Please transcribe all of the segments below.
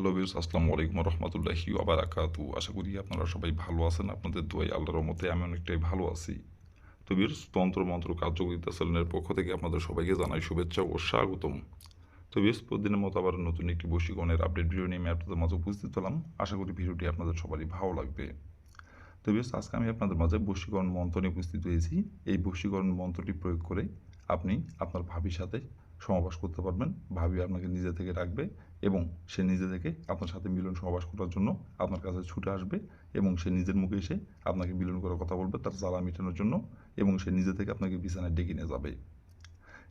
Hello views আসসালামু আলাইকুম রহমতুল্লাহি আবারাকাতু আশা করি আপনারা সবাই ভালো আছেন, আপনাদের দোয়াই আল্লাহর মতে আমি অনেকটাই ভালো আছি। তো বিউস তন্ত্র মন্ত্র কার্যকরিতা চ্যানেলের পক্ষ থেকে আপনাদের সবাইকে জানাই শুভেচ্ছা ও স্বাগতম। তো বিউস প্রতিদিনের মতো আবার নতুন একটি বৈশিকরণের আপডেট ভিডিও নিয়ে আমি আপনাদের মাঝে উপস্থিত হলাম। আশা করি ভিডিওটি আপনাদের সবারই ভালো লাগবে। তো বিউস আজকে আমি আপনাদের মাঝে বশীকরণ মন্ত্র নিয়ে উপস্থিত হয়েছি। এই বশীকরণ মন্ত্রটি প্রয়োগ করে আপনি আপনার ভাবির সাথে সমাবাস করতে পারবেন। ভাবি আপনাকে নিজে থেকে রাখবে এবং সে নিজে থেকে আপনার সাথে মিলন সহবাস করার জন্য আপনার কাছে ছুটে আসবে এবং সে নিজের মুখে এসে আপনাকে মিলন করার কথা বলবে, তার জ্বালা মেটানোর জন্য এবং সে নিজে থেকে আপনাকে বিছানায় ডেকে নিয়ে যাবে।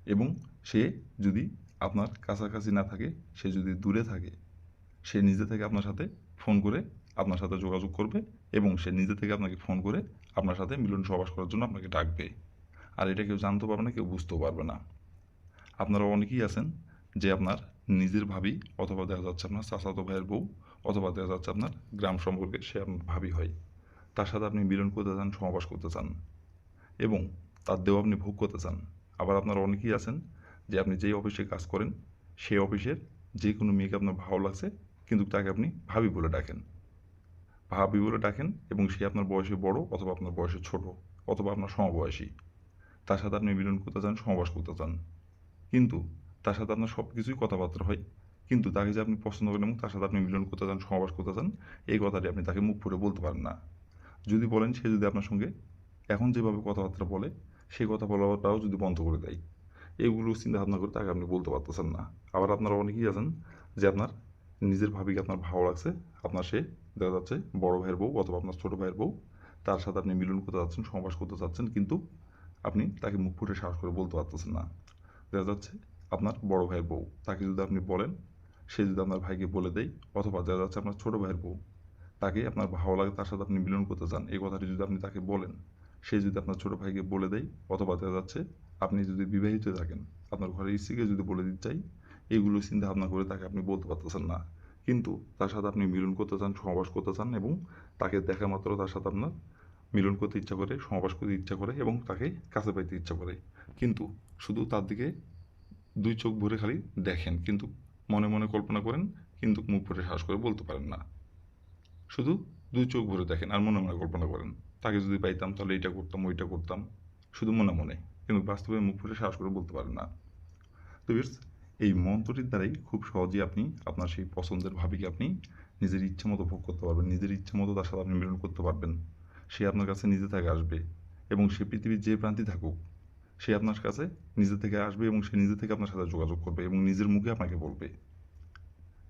এবং সে যদি আপনার কাছাকাছি না থাকে, সে যদি দূরে থাকে, সে নিজে থেকে আপনার সাথে ফোন করে আপনার সাথে যোগাযোগ করবে এবং সে নিজে থেকে আপনাকে ফোন করে আপনার সাথে মিলন সহবাস করার জন্য আপনাকে ডাকবে। আর এটা কেউ জানতে পারবে না, কেউ বুঝতেও পারবে না। আপনারা অনেকেই আছেন যে আপনার নিজের ভাবি অথবা দেখা যাচ্ছে আপনার চাচাতো ভাইয়ের বউ অথবা দেখা যাচ্ছে আপনার গ্রাম সম্পর্কে সে আপনার ভাবি হয়। তার সাথে আপনি মিলন করতে চান সমাবাস করতে চান এবং তার দেহ আপনি ভোগ করতে চান। আবার আপনারা অনেকেই আছেন যে আপনি যেই অফিসে কাজ করেন, সেই অফিসের যে কোনো মেয়েকে আপনার ভালো লাগছে কিন্তু তাকে আপনি ভাবি বলে ডাকেন। ভাবি বলে ডাকেন এবং সে আপনার বয়সে বড় অথবা আপনার বয়সে ছোট অথবা আপনার সমবয়সী। তার সাথে আপনি মিলন করতে চান সমাবাস করতে চান। কিন্তু তার সাথে আপনার সব কিছুই কথাবার্তা হয়। কিন্তু তাকে যে আপনি পছন্দ করেন এবং তার সাথে আপনি মিলন করতে চান সমাবাস করতে চান, এই কথাটি আপনি তাকে মুখ ফুটে বলতে পারেন না। যদি বলেন, সে যদি আপনার সঙ্গে এখন যেভাবে কথাবার্তা বলে, সেই কথা বলাটাও যদি বন্ধ করে দেয়, এইগুলো চিন্তা ভাবনা করে তাকে আপনি বলতে পারতেছেন না। আবার আপনারা অনেকেই আছেন যে আপনার নিজের ভাবিকে আপনার ভালো লাগছে, আপনার সে দেখা যাচ্ছে বড় ভাইয়ের বউ অথবা আপনার ছোটো ভাইয়ের বউ, তার সাথে আপনি মিলন করতে চাচ্ছেন সমাবাস করতে চাচ্ছেন কিন্তু আপনি তাকে মুখ ফুটে সাহস করে বলতে পারতেছেন না। দেখা যাচ্ছে আপনার বড় ভাইয়ের বউ। তাকে যদি আপনি বলেন, সে যদি আপনার ভাইকে বলে দেয়, অথবা দেখা যাচ্ছে আপনার ছোটো ভাইয়ের বউ, তাকে আপনার ভালো লাগে, তার সাথে আপনি মিলন করতে চান, এই কথাটি যদি আপনি তাকে বলেন, সে যদি আপনার ছোটো ভাইকে বলে দেয়, অথবা দেখা যাচ্ছে আপনি যদি বিবাহিত থাকেন, আপনার ঘরের স্ত্রীকে যদি বলে দিতে চাই এইগুলো চিন্তা ভাবনা করে তাকে আপনি বলতে পারতেছেন না। কিন্তু তার সাথে আপনি মিলন করতে চান সমাবাস করতে চান এবং তাকে দেখা মাত্র তার সাথে আপনার মিলন করতে ইচ্ছা করে সমাবাস করতে ইচ্ছা করে এবং তাকে কাছে পাইতে ইচ্ছা করে। কিন্তু শুধু তার দিকে দুই চোখ ভরে খালি দেখেন, কিন্তু মনে মনে কল্পনা করেন, কিন্তু মুখ ফুটে শ্বাস করে বলতে পারেন না। শুধু দুই চোখ ভরে দেখেন আর মনে মনে কল্পনা করেন, তাকে যদি পাইতাম তাহলে এইটা করতাম, ওইটা করতাম, শুধু মনে মনে, কিন্তু বাস্তবে মুখ ফুটে শ্বাস করে বলতে পারেন না। তো বিয়ার্স এই মন্ত্রটির দ্বারাই খুব সহজেই আপনি আপনার সেই পছন্দের ভাবিকে আপনি নিজের ইচ্ছে মতো ভোগ করতে পারবেন, নিজের ইচ্ছে মতো তার সাথে আপনি মিলন করতে পারবেন। সে আপনার কাছে নিজে থেকে আসবে এবং সে পৃথিবীর যে প্রান্তি থাকুক সে আপনার কাছে নিজে থেকে আসবে এবং সে নিজে থেকে আপনার সাথে যোগাযোগ করবে এবং নিজের মুখে আপনাকে বলবে।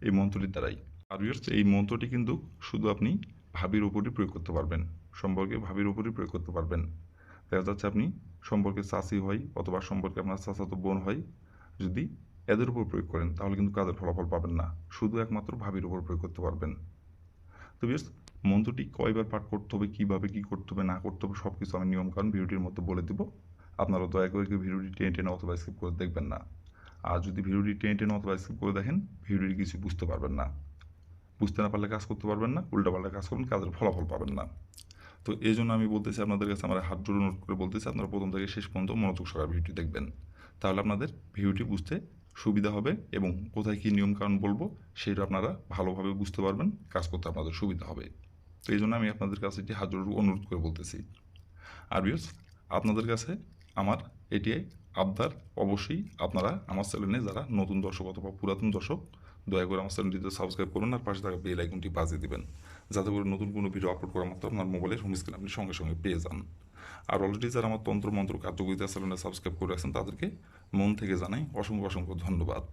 এই মন্ত্রটির দ্বারাই। আর এই মন্ত্রটি কিন্তু শুধু আপনি ভাবির উপরই প্রয়োগ করতে পারবেন। সম্পর্কে ভাবির উপরই প্রয়োগ করতে পারবেন। দেখা যাচ্ছে আপনি সম্পর্কে চাষি হয় অথবা সম্পর্কে আপনার চাচাতো বোন হয়, যদি এদের উপর প্রয়োগ করেন, তাহলে কিন্তু কাজের ফলাফল পাবেন না। শুধু একমাত্র ভাবির উপর প্রয়োগ করতে পারবেন। তো বেশ মন্ত্রটি কয়বার পাঠ করতে হবে, কীভাবে, কী করতে হবে, না করতে হবে সব কিছু আমি নিয়মকানুন ভিডিওটির মধ্যে বলে দেবো। আপনারা দয়া করে ভিডিওটি টেনে টেনে অথবা স্কিপ করে দেখবেন না। আর যদি ভিডিওটি টেনে টেনে অথবা স্কিপ করে দেখেন, ভিডিওটি কিছু বুঝতে পারবেন না। বুঝতে না পারলে কাজ করতে পারবেন না, উল্টাপাল্টা কাজ করবেন, কাজের ফলাফল পাবেন না। তো এই জন্য আমি বলতেছি, আপনাদের কাছে আমার হাত জোড়ো নোট করে বলতেছি, আপনারা প্রথম থেকে শেষ পর্যন্ত মনোযোগ সহকারে ভিডিওটি দেখবেন। তাহলে আপনাদের ভিডিওটি বুঝতে সুবিধা হবে এবং কোথায় কী নিয়মকানুন বলব, সেটা আপনারা ভালোভাবে বুঝতে পারবেন, কাজ করতে আপনাদের সুবিধা হবে। তো এই জন্য আমি আপনাদের কাছে এটি হাত জোড়ো অনুরোধ করে বলতেছি। আর বিয়স আপনাদের কাছে আমার এটি আবদার অবশ্যই আপনারা আমার চ্যানেলে যারা নতুন দর্শক অথবা পুরাতন দর্শক, দয়া করে আমার চ্যানেলটিতে সাবস্ক্রাইব করুন আর পাশে থাকা বেল আইকনটি বাজিয়ে দিবেন। যাতে করে নতুন কোনো ভিডিও আপলোড করা মাত্র আপনার মোবাইলের হোম স্ক্রিন আপনি সঙ্গে সঙ্গে পেয়ে যান। আর অলরেডি যারা আমার তন্ত্র মন্ত্র কার্যকরিতা চ্যানেলে সাবস্ক্রাইব করে রাখছেন, তাদেরকে মন থেকে জানাই অসংখ্য অসংখ্য ধন্যবাদ।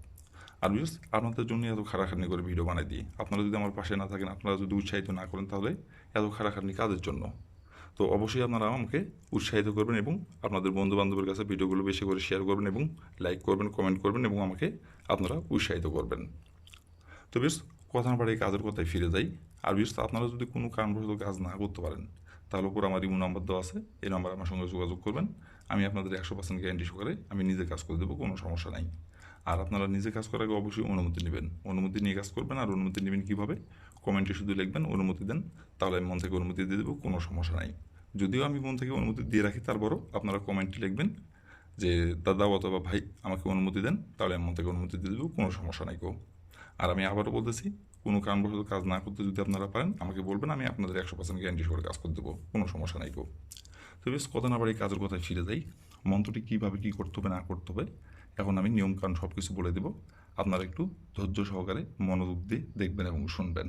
আর বিয়স আপনাদের জন্য এত খাড়াখাটনি করে ভিডিও বানাই দিই। আপনারা যদি আমার পাশে না থাকেন, আপনারা যদি উৎসাহিত না করেন, তাহলে এত খাড়াখাটনি কাজের জন্য? তো অবশ্যই আপনারা আমাকে উৎসাহিত করবেন এবং আপনাদের বন্ধু বান্ধবের কাছে ভিডিওগুলো বেশি করে শেয়ার করবেন এবং লাইক করবেন কমেন্ট করবেন এবং আমাকে আপনারা উৎসাহিত করবেন। তো বেশ কথা না পারে কাজের কথায় ফিরে যাই। আর বিশেষ আপনারা যদি কোনো কারণবশত কাজ না করতে পারেন, তাহলে উপর আমার ইমো নাম্বার দেওয়া আছে। এই নাম্বার আমার সঙ্গে যোগাযোগ করবেন। আমি আপনাদের একশো পার্সেন্ট গ্যারান্টি সহকারে আমি নিজে কাজ করে দেবো, কোনো সমস্যা নাই। আর আপনারা নিজে কাজ করার আগে অবশ্যই অনুমতি নেবেন। অনুমতি নিয়ে কাজ করবেন আর অনুমতি নেবেন কীভাবে? কমেন্টে শুধু লিখবেন, অনুমতি দেন, তাহলে আমি মন থেকে অনুমতি দিয়ে দেবো, কোনো সমস্যা নাই। যদিও আমি মন থেকে অনুমতি দিয়ে রাখি, তারপরও আপনারা কমেন্টে লিখবেন যে, দাদা অথবা ভাই আমাকে অনুমতি দেন, তাহলে আমি মন থেকে অনুমতি দিয়ে দেবো, কোনো সমস্যা নাই কেউ আর আমি আবারও বলতেছি, কোনো কারণবশত কাজ না করতে যদি আপনারা পারেন, আমাকে বলবেন, আমি আপনাদের একশো পার্সেন্ট গ্যারান্টি করে কাজ করে দেবো, কোনো সমস্যা নাই গো। তো বেশ, কথা না বাড়ি কাজের কথায় ফিরে যাই। মন্ত্রটি কীভাবে কী করতে হবে, না করতে হবে, এখন আমি নিয়মকানুন সব কিছু বলে দেবো। আপনারা একটু ধৈর্য সহকারে মনোযোগ দিয়ে দেখবেন এবং শুনবেন।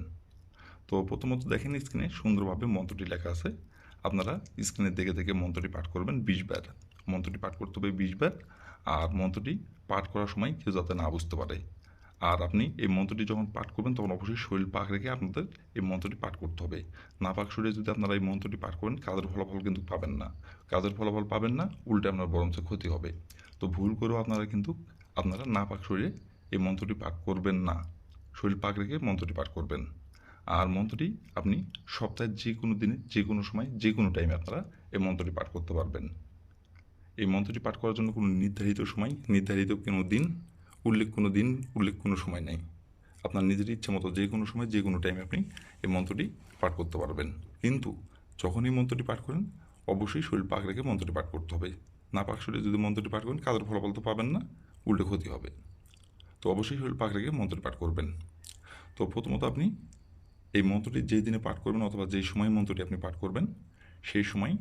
তো প্রথমত দেখেন স্ক্রিনে সুন্দরভাবে মন্ত্রটি লেখা আছে। আপনারা স্ক্রিনের দেখে দেখে মন্ত্রটি পাঠ করবেন বিশ বার। মন্ত্রটি পাঠ করতে হবে বিশ বার, আর মন্ত্রটি পাঠ করার সময় কেউ যাতে না বুঝতে পারে। আর আপনি এই মন্ত্রটি যখন পাঠ করবেন, তখন অবশ্যই শরীর পাক রেখে আপনাদের এই মন্ত্রটি পাঠ করতে হবে। না পাক শরীরে যদি আপনারা এই মন্ত্রটি পাঠ করেন, কাজের ফলাফল কিন্তু পাবেন না। কাজের ফলাফল পাবেন না, উল্টে আপনার বরঞ্চ ক্ষতি হবে। তো ভুল করেও আপনারা কিন্তু আপনারা না পাক শরীরে এই মন্ত্রটি পাঠ করবেন না। শরীর পাক রেখে মন্ত্রটি পাঠ করবেন। আর মন্ত্রটি আপনি সপ্তাহের যে কোনো দিনে যে কোনো সময় যে কোনো টাইমে আপনারা এই মন্ত্রটি পাঠ করতে পারবেন। এই মন্ত্রটি পাঠ করার জন্য কোনো নির্ধারিত সময়, নির্ধারিত কোনো দিন, উল্লেখ কোনো দিন, উল্লেখ কোনো সময় নেই। আপনার নিজের ইচ্ছে মতো যে কোনো সময় যে কোনো টাইমে আপনি এই মন্ত্রটি পাঠ করতে পারবেন। কিন্তু যখন এই মন্ত্রটি পাঠ করেন, অবশ্যই শরীর পাক রেখে মন্ত্রটি পাঠ করতে হবে। না পাক শরীরে যদি মন্ত্রটি পাঠ করেন, কাজের ফলাফল তো পাবেন না উল্টে ক্ষতি হবে। তো অবশ্যই শরীর পাক রেখে মন্ত্রটি পাঠ করবেন। তো প্রথমত আপনি এই মন্ত্রটি যেই দিনে পাঠ করবেন অথবা যেই সময় মন্ত্রটি আপনি পাঠ করবেন, সেই সময়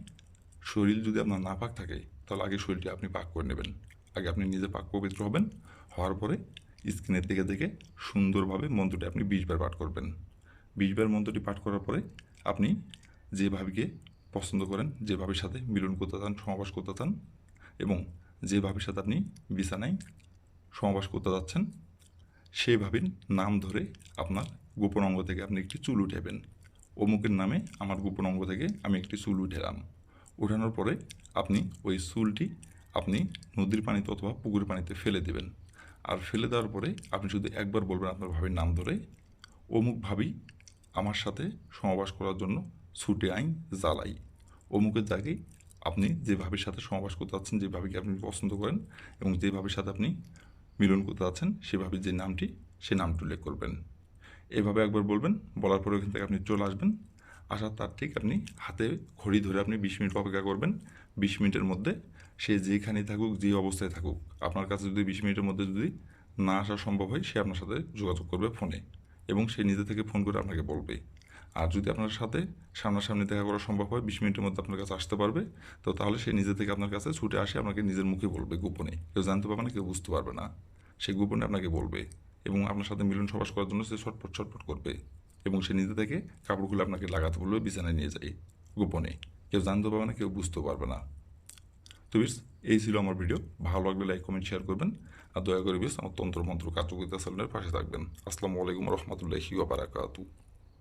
শরীর যদি আপনার না পাক থাকে, তাহলে আগে শরীরটি আপনি পাক করে নেবেন। আগে আপনি নিজে পাক পবিত্র হবেন, হওয়ার পরে স্ক্রিনের দিকে দেখে সুন্দরভাবে মন্ত্রটি আপনি বিশবার পাঠ করবেন। বিশবার মন্ত্রটি পাঠ করার পরে আপনি যে ভাবিকে পছন্দ করেন, যে ভাবির সাথে মিলন করতে চান সমাবাস করতে চান এবং যে ভাবির সাথে আপনি বিছানায় সমাবাস করতে যাচ্ছেন, সেই ভাবির নাম ধরে আপনার গোপন অঙ্গ থেকে আপনি একটি চুল উঠাবেন। অমুকের নামে আমার গোপন অঙ্গ থেকে আমি একটি চুল উঠেলাম। উঠানোর পরে আপনি ওই চুলটি আপনি নদীর পানিতে অথবা পুকুরের পানিতে ফেলে দেবেন। আর ফেলে দেওয়ার পরে আপনি শুধু একবার বলবেন আপনার ভাবির নাম ধরে, অমুক ভাবি আমার সাথে সমাবাস করার জন্য ছুটে আইন, জ্বালাই। অমুকের জায়গায় আপনি যে ভাবির সাথে সমাবাস করতে যাচ্ছেন, যে ভাবিকে আপনি পছন্দ করেন এবং যে ভাবির সাথে আপনি মিলন করতে যাচ্ছেন, সে ভাবির যে নামটি, সে নামটি উল্লেখ করবেন। এভাবে একবার বলবেন, বলার পরে ওখান থেকে আপনি চলে আসবেন। আসার তার ঠিক আপনি হাতে ঘড়ি ধরে আপনি বিশ মিনিট অপেক্ষা করবেন। বিশ মিনিটের মধ্যে সে যেখানেই থাকুক, যে অবস্থায় থাকুক, আপনার কাছে যদি বিশ মিনিটের মধ্যে যদি না আসা সম্ভব হয়, সে আপনার সাথে যোগাযোগ করবে ফোনে এবং সে নিজে থেকে ফোন করে আপনাকে বলবে। আর যদি আপনার সাথে সামনাসামনি দেখা করা সম্ভব হয়, বিশ মিনিটের মধ্যে আপনার কাছে আসতে পারবে, তো তাহলে সে নিজে থেকে আপনার কাছে ছুটে আসে, আপনাকে নিজের মুখে বলবে গোপনে। কেউ জানতে পারবে না, কেউ বুঝতে পারবে না। সে গোপনে আপনাকে বলবে। এবং আপনার সাথে মিলন সবাস করার জন্য সে ছটপট ছটপট করবে এবং সে নিজে থেকে কাপড়গুলো আপনাকে লাগাতে বলবে, বিছানায় নিয়ে যায় গোপনে। কেউ জানতে পারবে না, কেউ বুঝতেও পারবে না। তো বিস এই ছিল আমার ভিডিও। ভালো লাগলে লাইক, কমেন্ট, শেয়ার করবেন। আর দয়া করে বিস আমার তন্ত্র মন্ত্র কার্যকরিতা চ্যানেলের পাশে থাকবেন। আসসালামু আলাইকুম রহমতুল্লাহি ওয়া বারাকাতুহু।